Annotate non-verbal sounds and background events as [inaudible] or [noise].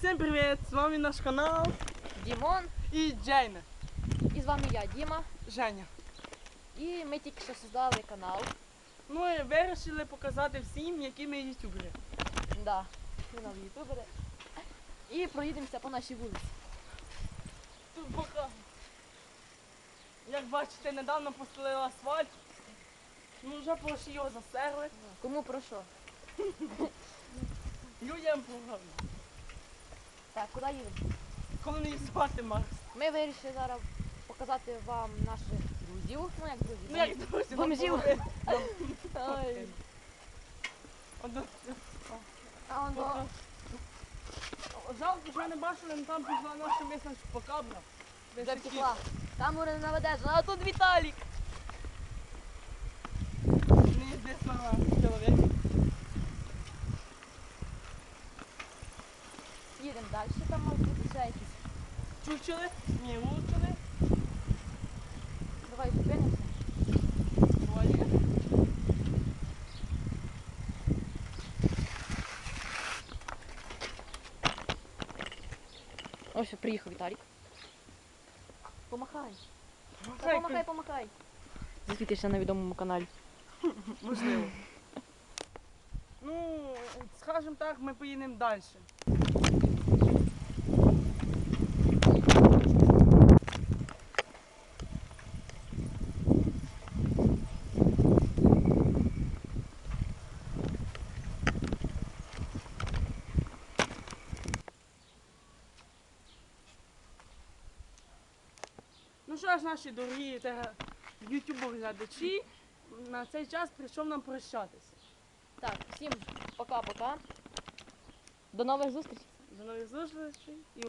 Всім привіт! З вами наш канал Дімон. і Джейна. І з вами я, Діма. Женя. І ми тільки що создали канал. Ну і вирішили показати всім, які ми ютубери. Да. Ми нові ютубери. І проїдемося по нашій вулиці. Тут пока. Як бачите, недавно постелили асфальт. Ну вже почти його засерли. Кому про що? Людям погано. Так, куди їдемо? Коли не спати Макс. Ми вирішили зараз показати вам наших друзів. Ну як друзів? Ну як друзі, Бомжів. Ой. Одно- А воно. Жалко, що не бачили, але там пішла наша місна шпакабра. Вже пішла. Камери не наведеш, а тут Віталік. Далі, там може бути ще якісь. Чучили? Ні, учили. Давай зупинимося. Двоє. Ось приїхав Віталік. Помахай. Та помахай, помахай. Засвітишся на відомому каналі. [laughs] Можливо. Ну, скажімо так, ми поїдемо далі. Що ж, наші дорогі ютуб-глядачі, на цей час прийшов нам прощатися. Так, всім пока-пока. До нових зустрічей. До нових зустрічей і